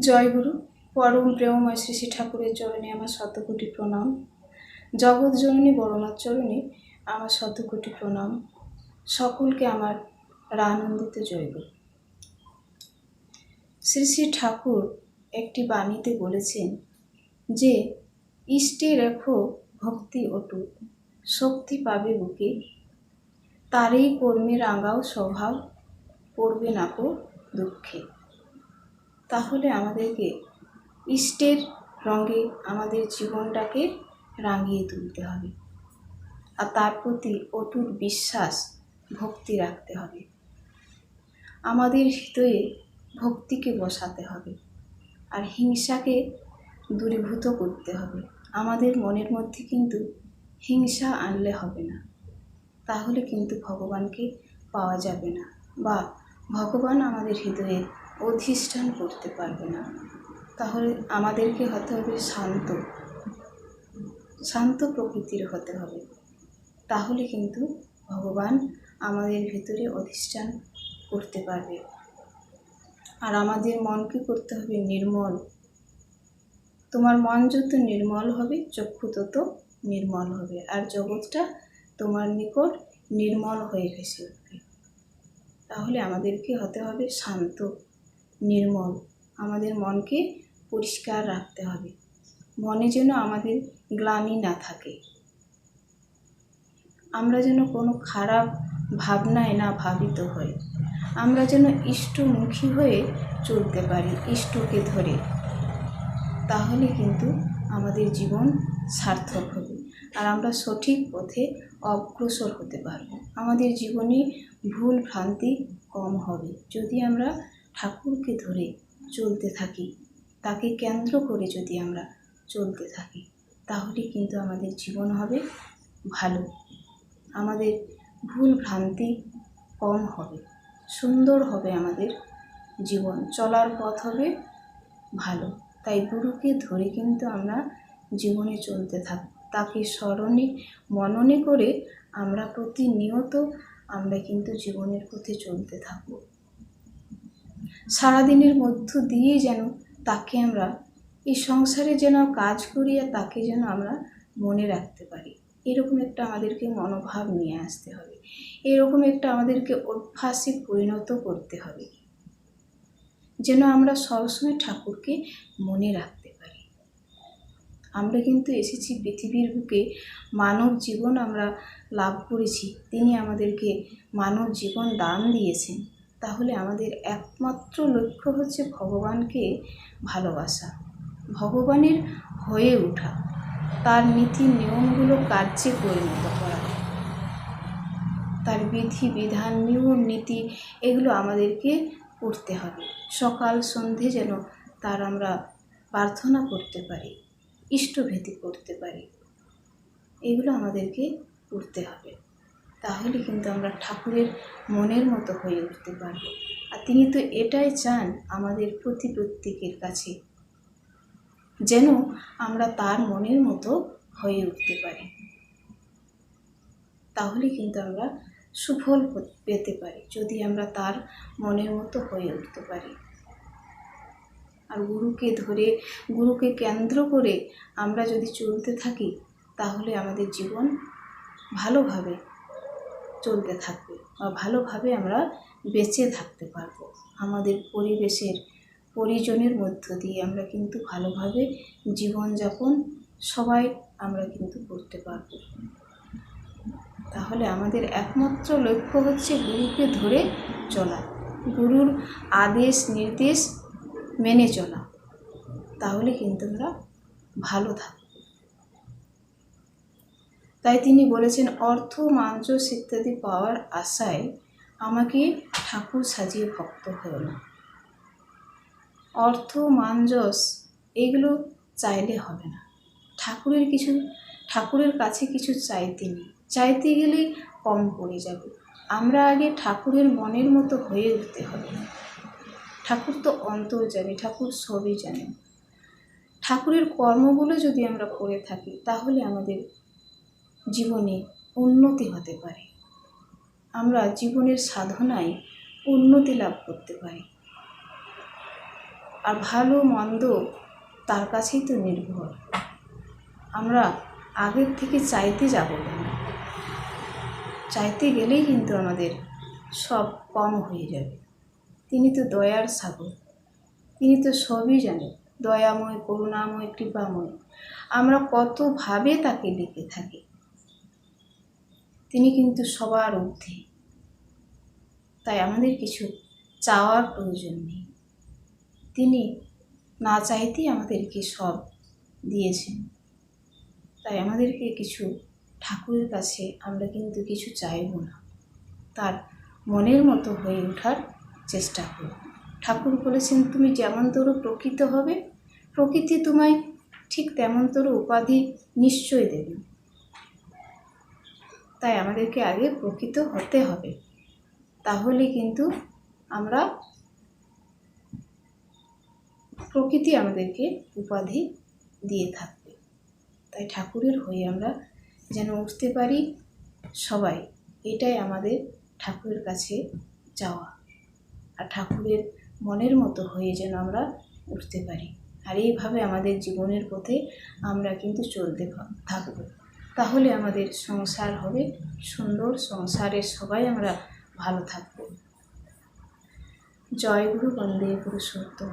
জয়গুরু পরম প্রেমময় শ্রী শ্রী ঠাকুরের চরণে আমার শতকোটি প্রণাম। জগৎ জননী বড়মার চরণে আমার শতকোটি প্রণাম। সকলকে আমার রানন্দিত জয়গুরু শ্রী শ্রী ঠাকুর একটি বাণীতে বলেছেন যে, ইষ্টে রেখো ভক্তি অটুট, শক্তি পাবে বুকে। তারই কর্মে রাঙাও স্বভাব, পড়বে নাকো দুঃখে। তাহলে আমাদেরকে ইষ্টের রঙে আমাদের জীবনটাকে রাঙিয়ে তুলতে হবে। আর তার প্রতি অটুট বিশ্বাস, ভক্তি রাখতে হবে। আমাদের হৃদয়ে ভক্তিকে বসাতে হবে আর হিংসাকে দূরীভূত করতে হবে। আমাদের মনের মধ্যে কিন্তু হিংসা আনলে হবে না। তাহলে কিন্তু ভগবানকে পাওয়া যাবে না বা ভগবান আমাদের হৃদয়ে অধিষ্ঠান করতে পারবে না। তাহলে আমাদেরকে হতে হবে শান্ত। শান্ত প্রকৃতির হতে হবে। তাহলে কিন্তু ভগবান আমাদের ভিতরে অধিষ্ঠান করতে পারবে। আর আমাদের মনকে করতে হবে নির্মল। তোমার মন যত নির্মল হবে, চক্ষু তত নির্মল হবে। আর জগৎটা তোমার নিকট নির্মল হয়ে ভেসে উঠবে। তাহলে আমাদেরকে হতে হবে শান্ত। নির্মল। আমাদের মনকে পরিষ্কার রাখতে হবে। মনে যেন আমাদের গ্লানি না থাকে। আমরা যেন কোনো খারাপ ভাবনায় না ভাবিত হই। আমরা যেন ইষ্টমুখী হয়ে চলতে পারি ইষ্টকে ধরে। তাহলে কিন্তু আমাদের জীবন সার্থক হবে আর আমরা সঠিক পথে অগ্রসর হতে পারব। আমাদের জীবনে ভুল ভ্রান্তি কম হবে। যদি আমরা ঠাকুরকে ধরে চলতে থাকি। তাকে কেন্দ্র করে যদি আমরা চলতে থাকি, তাহলে কিন্তু আমাদের জীবন হবে ভালো। আমাদের ভুল ভ্রান্তি কম হবে, সুন্দর হবে আমাদের জীবন। চলার পথ হবে ভালো। তাই গুরুকে ধরে কিন্তু আমরা জীবনে চলতে থাক, তাকে স্মরণে, মননে করে আমরা প্রতিনিয়ত আমরা কিন্তু জীবনের পথে চলতে থাকব। সারাদিনের মধ্য দিয়ে যেন তাকে আমরা, এই সংসারে যেন কাজ করি আর তাকে যেন আমরা মনে রাখতে পারি। এরকম একটা আমাদেরকে মনোভাব নিয়ে আসতে হবে। এরকম একটা আমাদেরকে অভ্যাসে পরিণত করতে হবে। যেন আমরা সবসময় ঠাকুরকে মনে রাখতে পারি। আমরা কিন্তু এসেছি পৃথিবীর বুকে, মানব জীবন আমরা লাভ করেছি। তিনি আমাদেরকে মানব জীবন দান দিয়েছেন। তাহলে আমাদের একমাত্র লক্ষ্য হচ্ছে ভগবানকে ভালোবাসা, ভগবানের হয়ে ওঠা, তার নীতি নিয়মগুলো কার্যে পরিণত করা। তার বিধি, বিধান, নিয়ম, নীতি, এগুলো আমাদেরকে করতে হবে। সকাল, সন্ধে যেন তার আমরা প্রার্থনা করতে পারি, ইষ্টভেদি করতে পারি, এগুলো আমাদেরকে করতে হবে। তাহলে কিন্তু আমরা ঠাকুরের মনের মতো হয়ে উঠতে পারব। আর তিনি তো এটাই চান আমাদের প্রতি প্রত্যেকের কাছে, যেন আমরা তার মনের মতো হয়ে উঠতে পারি। তাহলে কিন্তু আমরা সুফল পেতে পারি, যদি আমরা তার মনের মতো হয়ে উঠতে পারি। আর গুরুকে ধরে, গুরুকে কেন্দ্র করে আমরা যদি চলতে থাকি, তাহলে আমাদের জীবন ভালোভাবে চলতে থাকবে বা ভালোভাবে আমরা বেঁচে থাকতে পারব। আমাদের পরিবেশের পরিজনের মধ্য দিয়ে আমরা কিন্তু ভালোভাবে জীবনযাপন সবাই আমরা কিন্তু করতে পারব। তাহলে আমাদের একমাত্র লক্ষ্য হচ্ছে গুরুকে ধরে চলা, গুরুর আদেশ, নির্দেশ মেনে চলা। তাহলে কিন্তু আমরা ভালো থাকব। তাই তিনি বলেছেন, অর্থ মাঞ্জস ইত্যাদি পাওয়ার আশায় আমাকে ঠাকুর সাজিয়ে ভক্ত হয়েও না। অর্থ, মাঞ্জস, এগুলো চাইলে হবে না। ঠাকুরের কিছু, ঠাকুরের কাছে কিছু চাইতে নেই। চাইতে গেলেই কম পড়ে যাবে। আমরা আগে ঠাকুরের মনের মতো হয়ে উঠতে হবে। ঠাকুর তো অন্তর জানে ঠাকুর সবই জানেন। ঠাকুরের কর্মগুলো যদি আমরা করে থাকি, তাহলে আমাদের জীবনে উন্নতি হতে পারে। আমরা জীবনের সাধনায় উন্নতি লাভ করতে পারি। আর ভালো মন্দ তার কাছেই তো নির্ভর। আমরা আগের থেকে চাইতে যাব কেন চাইতে গেলেই কিন্তু আমাদের সব কম হয়ে যাবে। তিনি তো দয়ার সাগর। তিনি তো সবই জানেন দয়াময়, করুণাময়, কৃপাময়। আমরা কতভাবে তাকে ডেকে থাকি তিনি কিন্তু সবার ঊর্ধ্বে। তাই আমাদের কিছু চাওয়ার প্রয়োজন নেই। তিনি না চাইতেই আমাদেরকে সব দিয়েছেন। তাই আমাদেরকে কিছু ঠাকুরের কাছে আমরা কিন্তু কিছু চাইব না। তার মনের মতো হয়ে ওঠার চেষ্টা করব। ঠাকুর বলেছেন, তুমি যেমন তোরও প্রকৃত হবে, প্রকৃতি তোমায় ঠিক তেমন তোর উপাধি নিশ্চয় দেবে। তাই আমাদেরকে আগে প্রকৃত হতে হবে। তাহলে কিন্তু আমরা প্রকৃতি আমাদেরকে উপাধি দিয়ে থাকবে। তাই ঠাকুরের হয়ে আমরা যেন উঠতে পারি সবাই, এটাই আমাদের ঠাকুরের কাছে যাওয়া আর ঠাকুরের মনের মতো হয়ে যেন আমরা উঠতে পারি। আর এইভাবে আমাদের জীবনের পথে আমরা কিন্তু চলতে থাকব। তাহলে আমাদের সংসার হবে সুন্দর। সংসারে সবাই আমরা ভালো থাকব। জয় গুরু বন্দে পুরুষোত্তম